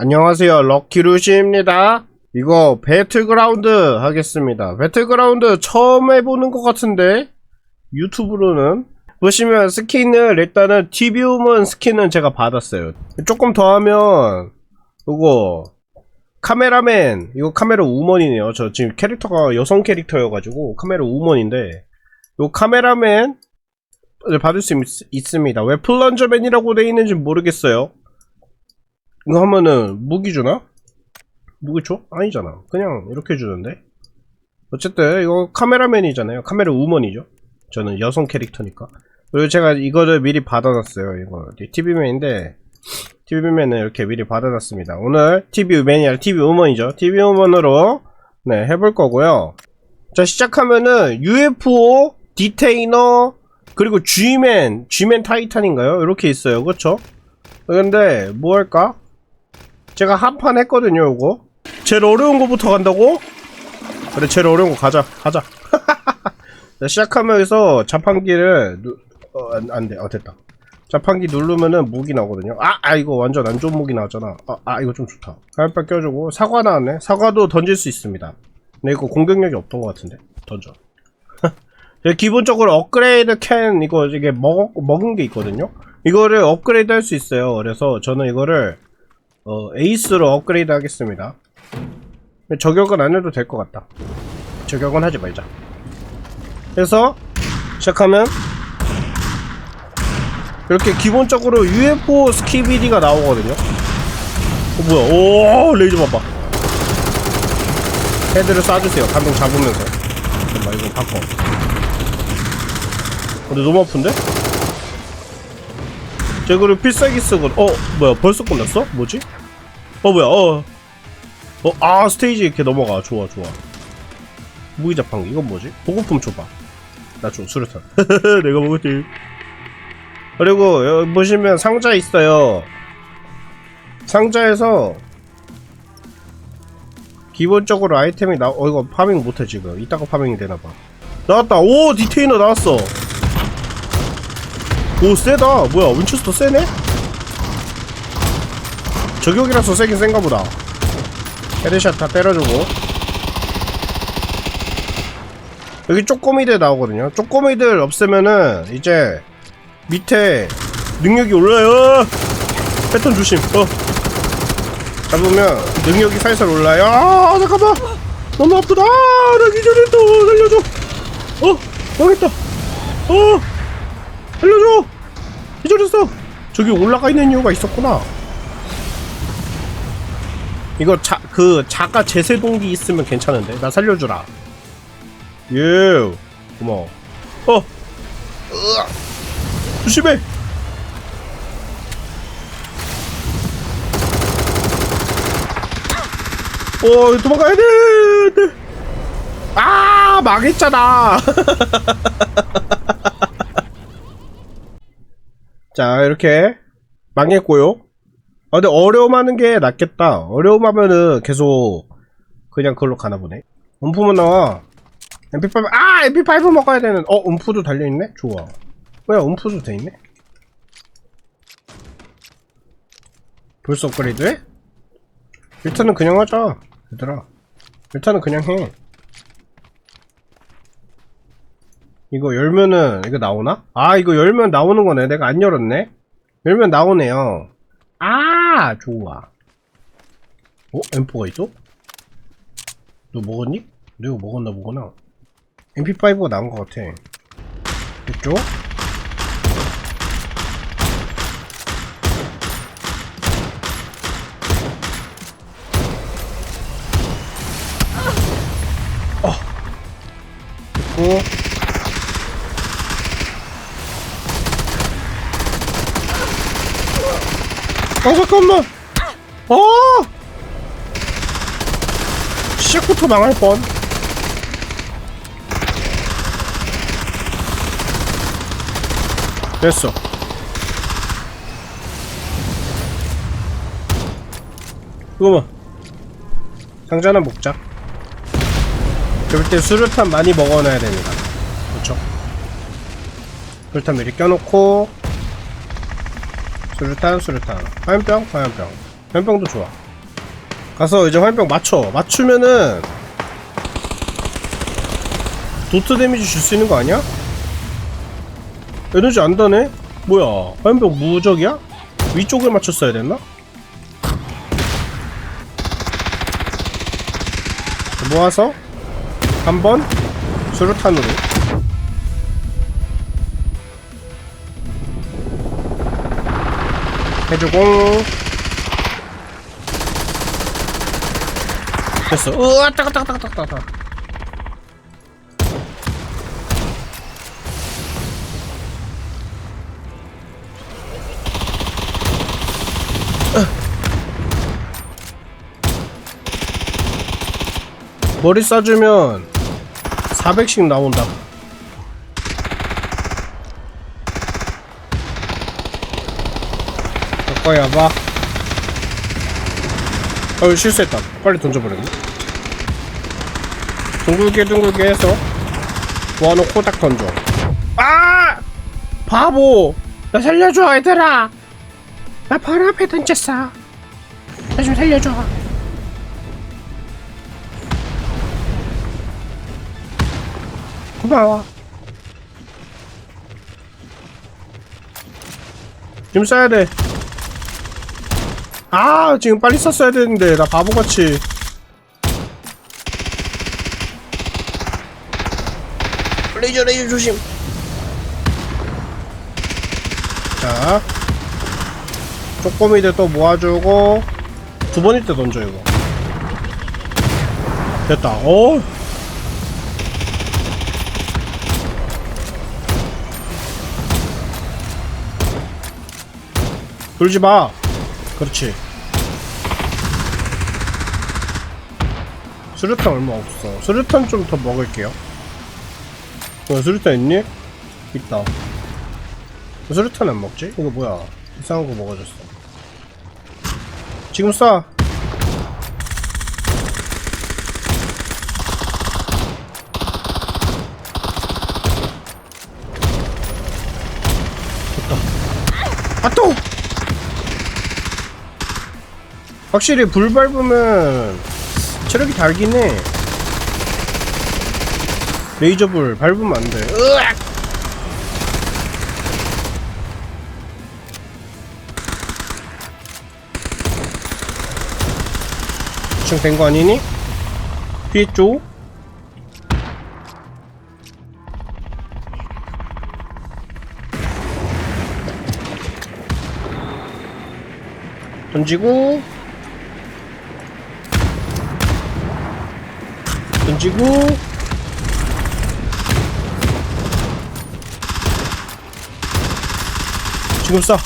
안녕하세요. 럭키루시입니다. 이거 배틀그라운드 하겠습니다. 배틀그라운드 처음 해보는 것 같은데? 유튜브로는? 보시면 스킨을 일단은 TV우먼 스킨은 제가 받았어요. 조금 더 하면 이거 카메라맨. 이거 카메라 우먼이네요. 저 지금 캐릭터가 여성 캐릭터여가지고 카메라 우먼인데 요 카메라맨 을 받을 수 있, 습니다왜 플런저맨이라고 돼 있는지 모르겠어요 이거 하면은 무기 주나? 무기 줘? 아니잖아. 그냥 이렇게 주는데. 어쨌든 이거 카메라맨이잖아요. 카메라 우먼이죠. 저는 여성 캐릭터니까. 그리고 제가 이거를 미리 받아놨어요. 이거 TV맨인데 TV맨은 이렇게 미리 받아놨습니다. 오늘 TV맨이 아니라 TV우먼이죠. TV우먼으로 네 해볼 거고요. 자 시작하면은 UFO, 디테이너, 그리고 G맨, G맨 타이탄인가요? 이렇게 있어요. 그쵸? 근데 뭐 할까? 제가 한 판 했거든요, 요거. 제일 어려운 거부터 간다고? 그래, 제일 어려운 거 가자, 가자. 자, 시작하면서 자판기를, 누, 어, 안, 안 돼. 어, 됐다. 자판기 누르면은 무기 나오거든요. 아, 아, 이거 완전 안 좋은 무기 나왔잖아. 아, 아 이거 좀 좋다. 가을바 껴주고, 사과 나왔네. 사과도 던질 수 있습니다. 근데 이거 공격력이 없던 것 같은데. 던져. 네, 기본적으로 업그레이드 캔, 이거, 이게 먹, 먹은 게 있거든요. 이거를 업그레이드 할 수 있어요. 그래서 저는 이거를, 어, 에이스로 업그레이드 하겠습니다. 저격은 안 해도 될 것 같다. 저격은 하지 말자. 그래서, 시작하면, 이렇게 기본적으로 UFO 스키비디가 나오거든요. 어, 뭐야, 오, 레이저 봐봐. 헤드를 쏴주세요. 감동 잡으면서. 잠깐만, 이거 바꿔. 근데 너무 아픈데? 제거를 필살기 쓰고 어 뭐야 벌써 끝났어? 뭐지? 어 뭐야 어 어, 아, 스테이지 이렇게 넘어가. 좋아, 좋아. 무기 자판기. 이건 뭐지? 보급품 줘봐. 나 좀, 수류탄. 내가 먹었지. 그리고, 여기 보시면 상자 있어요. 상자에서, 기본적으로 아이템이 나, 어, 이거 파밍 못해, 지금. 이따가 파밍이 되나봐. 나왔다. 오, 디테이너 나왔어. 오, 세다. 뭐야, 윈체스터 세네? 저격이라서 세긴 센가 보다. 헤드샷 다 때려주고. 여기 쪼꼬미들 나오거든요. 쪼꼬미들 없애면은 이제 밑에 능력이 올라요. 패턴 조심. 어. 잡으면 능력이 살살 올라요. 아 잠깐만. 너무 아프다. 나 기절했다 살려줘. 어 망했다. 어 살려줘. 기절했어. 저기 올라가 있는 이유가 있었구나 이거 자, 그 자가 제세 동기 있으면 괜찮은데? 나 살려주라. 예 고마워. 어! 으아. 조심해! 어 도망가야 돼, 돼. 아 망했잖아. 자 이렇게. 망했고요 아, 근데 어려움하는 게 낫겠다. 어려움하면은 계속 그냥 그걸로 가나 보네. 음프만 나와. MP5, 아! MP5 먹어야 되는, 어, 음프도 달려있네? 좋아. 뭐야, 음프도 돼있네? 벌써 업그레이드 해? 일단은 그냥 하자. 얘들아. 일단은 그냥 해. 이거 열면은, 이거 나오나? 아, 이거 열면 나오는 거네. 내가 안 열었네? 열면 나오네요. 아 좋아 어? M4가 있어? 너 먹었니? 내가 먹었나 보구나 MP5가 나온 것 같아 됐죠? 어 됐고 아 잠깐만. 어? 시작부터 망할 뻔. 됐어. 이거만. 상자는 먹자. 그럴 때 수류탄 많이 먹어놔야 됩니다. 그렇죠 수류탄 미리 껴놓고 수류탄 수류탄 화염병 화염병 화염병도 좋아 가서 이제 화염병 맞춰 맞추면은 도트 데미지 줄 수 있는 거 아니야? 에너지 안 다네? 뭐야 화염병 무적이야? 위쪽에 맞췄어야 됐나? 모아서 한번 수류탄으로 해주고. 됐어. 으아 따가 따가 따가 따가 따가. 머리 쏴주면 400씩 나온다 거야 봐. 어이 실수했다. 빨리 던져버렸네. 둥글게 둥글게 해서 모아놓고 딱 던져. 아! 바보! 나 살려줘 얘들아! 나 바로 앞에 던졌어. 나 좀 살려줘. 고마워. 지금 써야 돼 아, 지금 빨리 썼어야 되는데, 나 바보같이. 레이저, 레이저 조심. 자. 쪼꼬미들 또 모아주고, 두 번일 때 던져, 이거. 됐다, 어 돌지 마. 그렇지. 수류탄 얼마 없어. 수류탄 좀 더 먹을게요. 어, 수류탄 있니? 있다. 수류탄 안 먹지? 이거 뭐야? 이상한 거 먹어줬어. 지금 쏴. 됐다. 아 또! 확실히 불 밟으면 체력이 달긴 해. 레이저 불 밟으면 안 돼. 으악! 지금 된 거 아니니? 피했죠? 던지고 던지고. 지금 쏴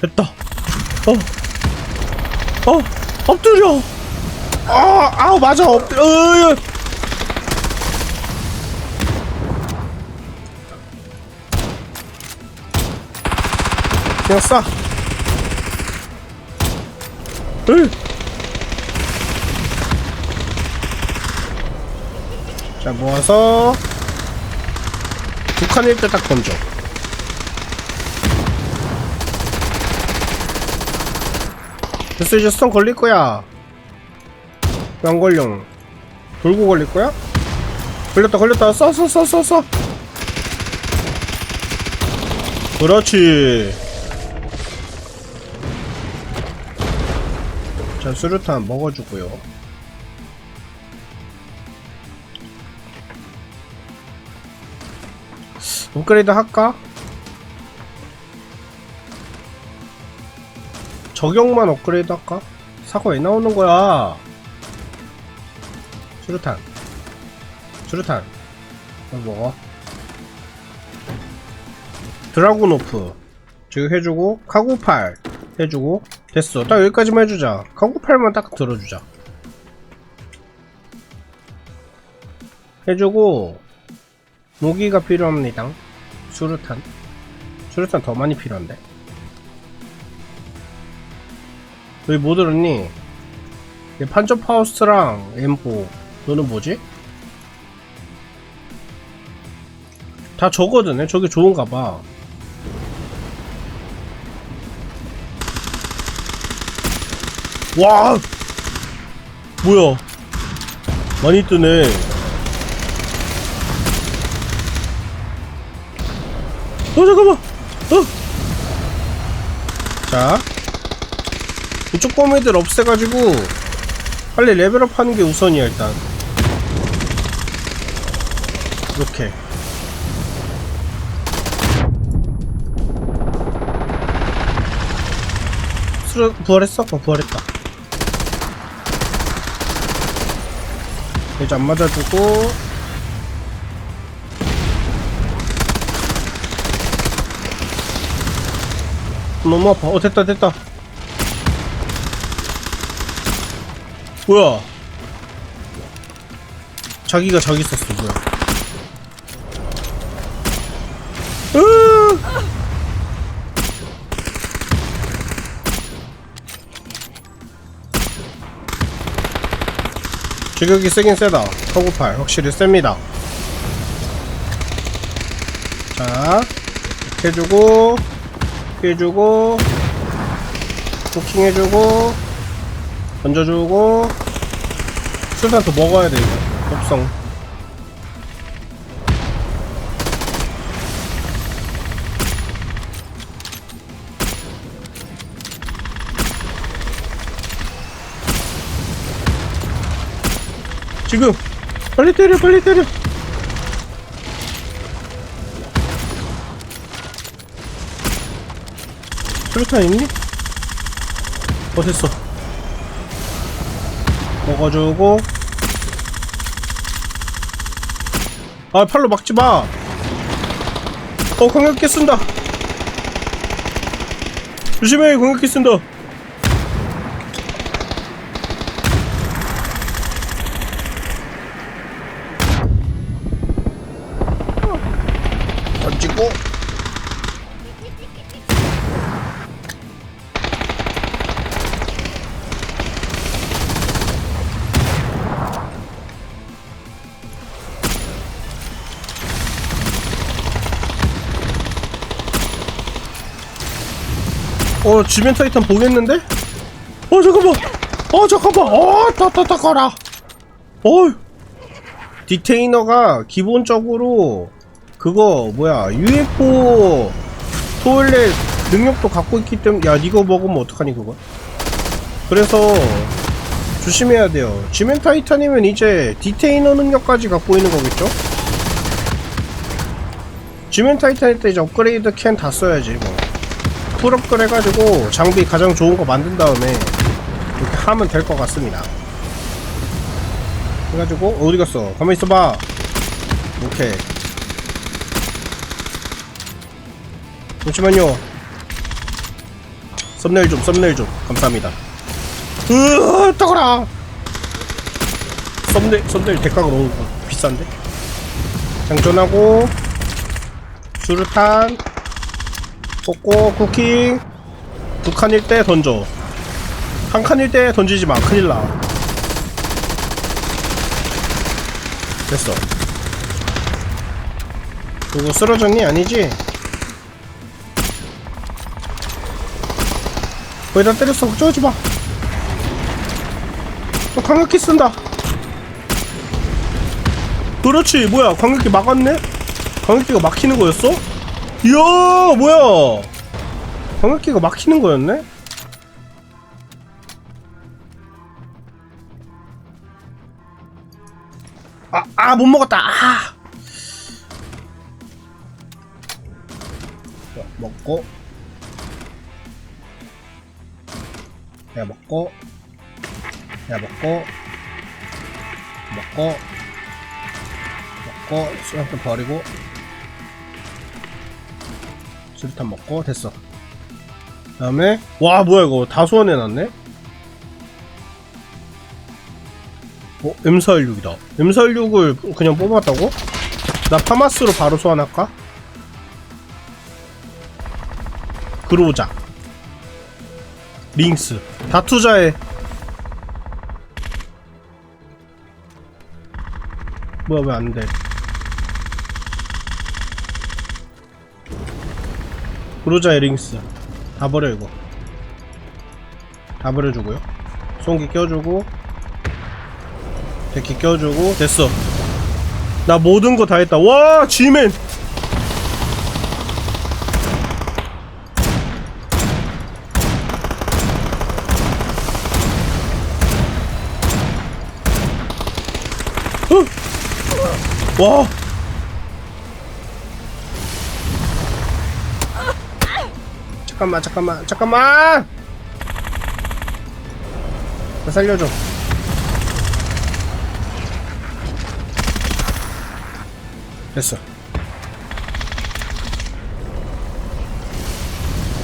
됐다. 어. 어, 엎드려. 아, 아우 맞아. 엎드려 으, 그냥 쏴 으. 자 모아서 두 칸일 때 딱 던져 됐어 이제 스턴 걸릴 거야. 왜안 걸려 돌고 걸릴 거야? 걸렸다 걸렸다. 쏴 쏴 쏴 쏴쏴 그렇지. 자 수류탄 먹어주고요 업그레이드 할까? 적용만 업그레이드 할까? 사고 왜 나오는 거야? 수류탄. 수류탄. 이거 먹어 드라군 오프. 저기 해주고 카고팔 해주고 됐어. 딱 여기까지만 해주자. 카고팔만 딱 들어주자. 해주고 무기가 필요합니다 수류탄? 수류탄 더 많이 필요한데? 여기 뭐 들었니? 판저 파우스트랑 M4 너는 뭐지? 다 저거든 저게 좋은가봐. 와! 뭐야? 많이 뜨네 어 잠깐만. 어. 자. 이쪽 꼬매들 없애가지고 빨리 레벨업 하는 게 우선이야 일단. 이렇게. 수련 부활했어? 어 부활했다. 이제 안 맞아주고 너무 아파. 어 됐다 됐다. 뭐야? 자기가 자기 썼어 뭐야. 으! 주격이 세긴 세다. 터구팔 확실히 셉니다. 자 이렇게 해주고 해주고 쿠킹 해주고 던져주고. 술산 더 먹어야 돼 이거. 독성. 지금! 빨리 때려 빨리 때려 수류탄 있니? 어 됐어. 먹어주고. 아 팔로 막지마. 어 광역기 쓴다. 조심해 광역기 쓴다 어 지멘 타이탄 보겠는데? 어 잠깐만. 어 잠깐만. 어 따따따가라. 어 디테이너가 기본적으로 그거 뭐야 UFO 토일렛 능력도 갖고 있기 때문에 야 니거 먹으면 어떡하니 그거? 그래서 조심해야 돼요. 지멘 타이탄이면 이제 디테이너 능력까지 갖고 있는 거겠죠? 지멘 타이탄일 때 이제 업그레이드 캔 다 써야지 뭐 풀업글 해가지고 장비 가장 좋은 거 만든 다음에 이렇게 하면 될 것 같습니다. 해가지고 어, 어디 갔어? 가만히 있어봐. 오케이. 잠시만요. 썸네일 좀 썸네일 좀. 감사합니다. 으아 떠거라! 썸네일 썸네일 대가가 너무 비싼데? 장전하고 수류탄 뽑고 쿠킹 두 칸일 때 던져. 한 칸일 때 던지지 마. 큰일 나. 됐어. 그리고 쓰러졌니 아니지? 거기다 때렸어. 걱정하지 마. 또 광역기 쓴다. 그렇지. 뭐야. 광역기 막았네? 광역기가 막히는 거였어? 이야 뭐야 광역기가 막히는 거였네? 아, 아, 못 먹었다. 아. 자, 먹고. 야, 먹고. 야, 먹고. 먹고. 먹고. 수영탄 버리고. 수류탄 먹고. 됐어. 그 다음에, 와, 뭐야, 이거. 다 소환해놨네? 어, M416이다. M416을 그냥 뽑았다고? 나 파마스로 바로 소환할까? 그로자. 링스. 다 투자해. 뭐야, 왜 안 돼? 그로자의 링스. 다 버려, 이거. 다 버려주고요. 송기 껴주고 데키 껴주고 됐어 나 모든 거 다 했다 와 지맨 어? 와 잠깐만 잠깐만 잠깐만! 나 살려줘. 됐어.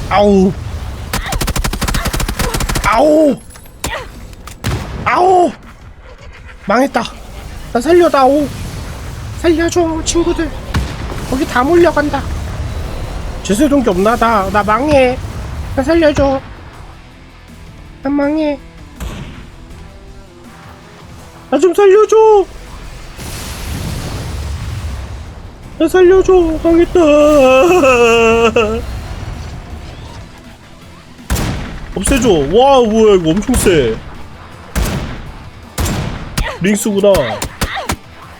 아우! 아우! 아우! 망했다. 나 살려다오 살려줘 친구들. 거기 다 몰려간다 제세동기 없나? 나, 나 망해. 나 살려줘. 나 망해. 나 좀 살려줘. 나 살려줘. 망했다. 없애줘. 와, 뭐야, 이거 엄청 세. 링스구나.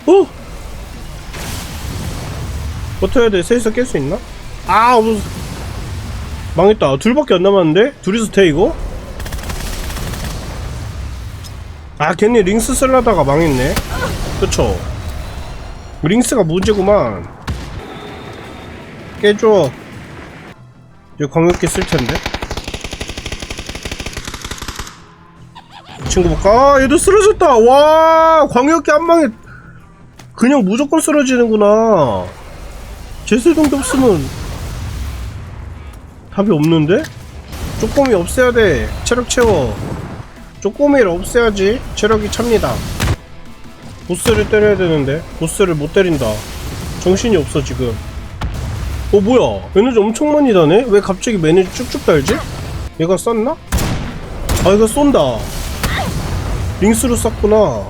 어? 버텨야 돼. 셋이서 깰 수 있나? 아 없어 망했다. 둘밖에 안 남았는데? 둘이서 돼 이거? 아 괜히 링스 쓸라다가 망했네. 그쵸? 링스가 문제구만. 깨줘. 이제 광역기 쓸텐데. 이 친구 볼까? 아 얘도 쓰러졌다. 와 광역기 한 방에 그냥 무조건 쓰러지는구나. 제세동기 없으면 답이 없는데? 쪼꼬미 없애야 돼. 체력 채워. 쪼꼬미를 없애야지. 체력이 찹니다. 보스를 때려야 되는데. 보스를 못 때린다. 정신이 없어, 지금. 어, 뭐야. 에너지 엄청 많이 다네? 왜 갑자기 에너지 쭉쭉 달지? 얘가 쐈나? 아, 이거 쏜다. 링스로 쐈구나. 와,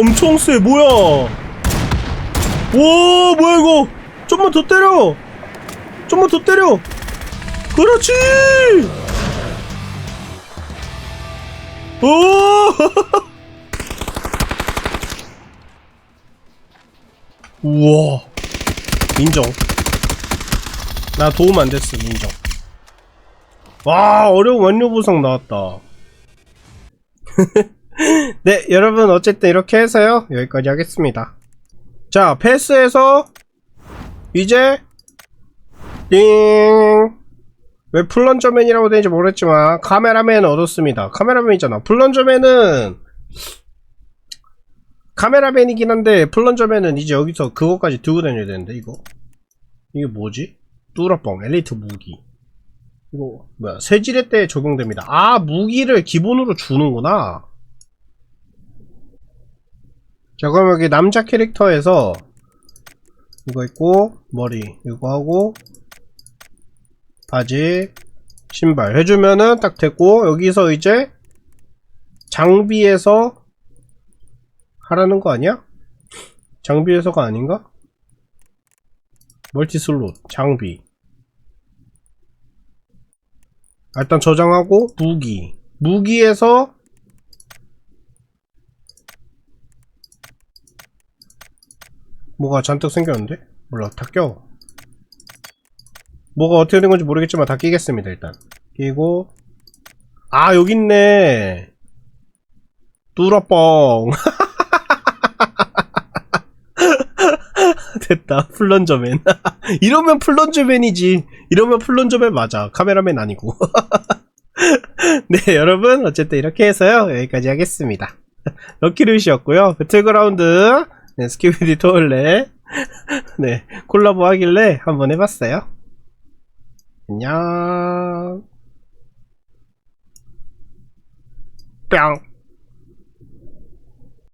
엄청 세. 뭐야. 와, 뭐야, 이거. 좀만 더 때려! 좀만 더 때려! 그렇지! 오! 우와. 인정. 나 도움 안 됐어, 인정. 와, 어려운 완료 보상 나왔다. 네, 여러분, 어쨌든 이렇게 해서요. 여기까지 하겠습니다. 자, 패스에서 이제 띵! 왜 플런저맨이라고 되는지 모르겠지만 카메라맨 얻었습니다. 카메라맨이잖아. 플런저맨은 카메라맨이긴 한데 플런저맨은 이제 여기서 그거까지 들고 다녀야 되는데 이거 이게 뭐지? 뚜러뻥 엘리트 무기 이거 뭐야 세질의 때 적용됩니다. 아 무기를 기본으로 주는구나. 자 그럼 여기 남자 캐릭터에서 이거 있고 머리 이거 하고 바지 신발 해주면은 딱 됐고 여기서 이제 장비에서 하라는 거 아니야? 장비에서가 아닌가? 멀티 슬롯 장비 아, 일단 저장하고 무기 무기에서 뭐가 잔뜩 생겼는데? 몰라 다 껴. 뭐가 어떻게 된 건지 모르겠지만 다 끼겠습니다 일단. 끼고. 아 여기 있네. 뚜러뻥. 됐다 플런저맨. 이러면 플런저맨이지. 이러면 플런저맨 맞아. 카메라맨 아니고. 네 여러분 어쨌든 이렇게 해서요. 여기까지 하겠습니다. 럭키루시였고요. 배틀그라운드 네, 스키비디 토을레. 네 콜라보 하길래 한번 해봤어요. 안녕. 뿅